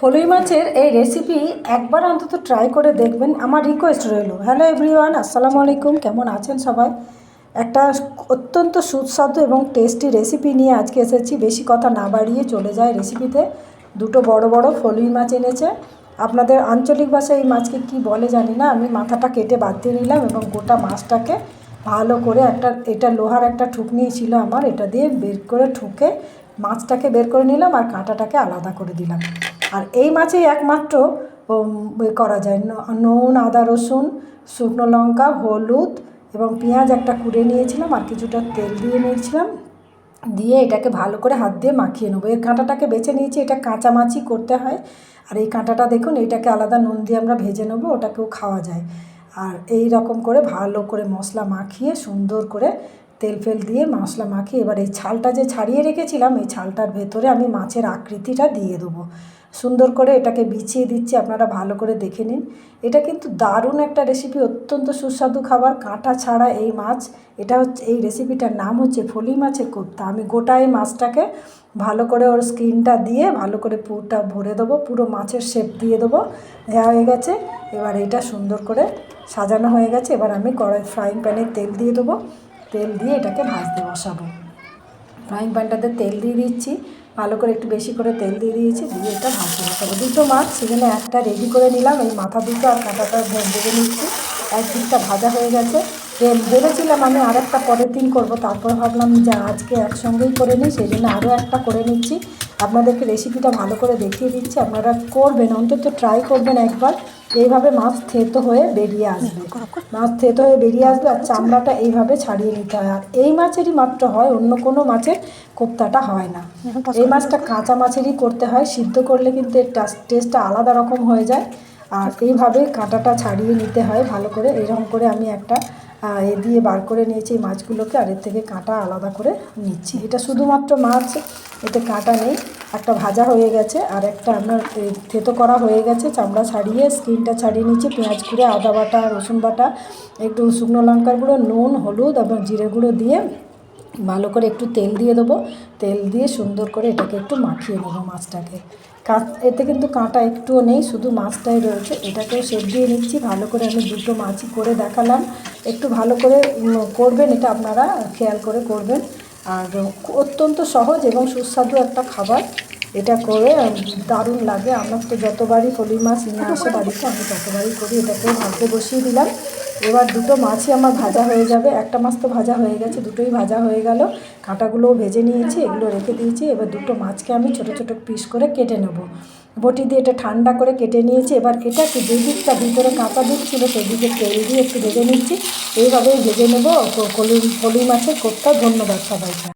ফলুই মাছের এই রেসিপি একবার অন্তত ট্রাই করে দেখবেন। আমার রিকোয়েস্ট রইল। হ্যালো এভরিওয়ান আসসালামু আলাইকুম। কেমন আছেন সবাই? একটা অত্যন্ত সুস্বাদু এবং টেস্টি রেসিপি নিয়ে আজকে এসেছি। বেশি কথা না বাড়িয়ে চলে যায় রেসিপিতে দুটো বড় বড় ফলুই মাছ এনেছে। আপনাদের আঞ্চলিক ভাষায় এই মাছকে কি বলে জানি না। আমি মাথাটা কেটে বাদ দিয়ে নিলাম এবং গোটা মাছটাকে ভালো করে একটা, এটা লোহার একটা ঠুকনি ছিল আমার। এটা দিয়ে বের করে ঠুকে মাছটাকে বের করে নিলাম আর কাঁটাটাকে আলাদা করে দিলাম। আর এই মাছেই একমাত্র উম, করা যায়। নুন আদা রসুন শুকনো লঙ্কা হলুদ এবং পেঁয়াজ একটা কুড়ে নিয়েছিলাম আর কিছুটা তেল দিয়ে নিয়েছিলাম। দিয়ে এটাকে ভালো করে হাত দিয়ে মাখিয়ে নেব। এর কাঁটাটাকে বেছে নিয়েছি এটা কাঁচা মাছই করতে হয়। আর এই কাঁটাটা দেখুন এইটাকে আলাদা নুন দিয়ে আমরা ভেজে নেব ওটাকেও খাওয়া যায়। আর এই রকম করে ভালো করে মশলা মাখিয়ে সুন্দর করে তেল ফেল দিয়ে মশলা মাখিয়ে, এবার এই ছালটা যে ছাড়িয়ে রেখেছিলাম, এই ছালটার ভেতরে আমি মাছের আকৃতিটা দিয়ে দেবো। সুন্দর করে এটাকে বিছিয়ে দিচ্ছি, আপনারা ভালো করে দেখে নিন। এটা কিন্তু দারুণ একটা রেসিপি অত্যন্ত সুস্বাদু খাবার। কাঁটা ছাড়া এই মাছ, এটা হচ্ছে, এই রেসিপিটার নাম হচ্ছে ফলি মাছের কোপ্তা। আমি গোটা এই মাছটাকে ভালো করে ওর স্কিনটা দিয়ে, ভালো করে পুরোটা ভরে দেবো, পুরো মাছের শেপ দিয়ে দেবো। দেওয়া হয়ে গেছে। এবার এটা সুন্দর করে সাজানো হয়ে গেছে। এবার আমি কড়াই ফ্রাইং প্যানে তেল দিয়ে দেবো। তেল দিয়ে এটাকে ভাজতে বসাবো। ফ্রাইং প্যানটাতে তেল দিয়ে দিচ্ছি, ভালো করে একটু বেশি করে তেল দিয়ে দিয়েছি, দিয়ে এটা ভাজতে বসাবো। দুটো মাছ, সেখানে একটা রেডি করে নিলাম, এই মাথা দুটো আর কাঁটাটা ভেজে নিচ্ছি। এক দিকটা ভাজা হয়ে গেছে। ভে- ভেবেছিলাম আমি আর একটা পরের দিন করব, তারপর ভাবলাম যে আজকে একসঙ্গেই করে নিই, সেই জন্য আরও একটা করে নিচ্ছি। আপনাদেরকে রেসিপিটা ভালো করে দেখিয়ে দিচ্ছি, আপনারা করবেন, অন্তত ট্রাই করবেন একবার। এইভাবে মাছ থেতো হয়ে বেরিয়ে আসবে। মাছ থেতো হয়ে বেরিয়ে আসবে আর চামড়াটা এইভাবে ছাড়িয়ে নিতে হয়। আর এই মাছেরই মাত্র হয় অন্য কোনো মাছের কোপ্তাটা হয় না। এই মাছটা কাঁচা মাছেরই করতে হয় সিদ্ধ করলে কিন্তু এর টেস্টটা আলাদা রকম হয়ে যায়। আর এইভাবে কাঁটাটা ছাড়িয়ে নিতে হয় ভালো করে। এরকম করে আমি একটা এ দিয়ে বার করে নিয়েছি এই মাছগুলোকে আর এর থেকে কাঁটা আলাদা করে নিচ্ছি। এটা শুধুমাত্র মাছ এতে কাঁটা নেই। একটা ভাজা হয়ে গেছে, আর একটা আপনার থেতো করা হয়ে গেছে, চামড়া ছাড়িয়ে, স্কিনটা ছাড়িয়ে নিচ্ছি, পেঁয়াজ কুড়ে আদা বাটা, রসুন বাটা, একটু শুকনো লঙ্কার গুঁড়ো, নুন, হলুদ, এবং জিরে গুঁড়ো দিয়ে ভালো করে একটু তেল দিয়ে দেবো। তেল দিয়ে সুন্দর করে এটাকে একটু মাখিয়ে নেব মাছটাকে। এতে কিন্তু কাঁটা একটুও নেই, শুধু মাছটাই রয়েছে। এটাকেও সেপ দিয়ে নিচ্ছি, ভালো করে আমি দুটো মাছই করে দেখালাম। একটু ভালো করে করবেন, এটা আপনারা খেয়াল করে করবেন। আর অত্যন্ত সহজ এবং সুস্বাদু একটা খাবার। এটা করে দারুণ লাগে। আমার তো যতবারই ফলি মাছ নিয়ে আসে বাড়িতে আমি ততবারই করি। এটাকেও ভাজতে বসিয়ে দিলাম। এবার দুটো মাছই আমার ভাজা হয়ে যাবে। একটা মাছ তো ভাজা হয়ে গেছে দুটোই ভাজা হয়ে গেল। কাঁটাগুলোও ভেজে নিয়েছি এগুলো রেখে দিয়েছি। এবার দুটো মাছকে আমি ছোটো ছোটো পিস করে কেটে নেব। বটি দিয়ে এটা ঠান্ডা করে কেটে নিয়েছি। এবার এটাকে যে দিকটা ভিতরে কাঁচা দিক ছিল, সেদিকে তেল দিয়ে একটু ভেজে নিচ্ছি। এইভাবেই ভেজে নেব। কলি কলি মাছের কোপ্তা। ধন্যবাদ সবাইকে।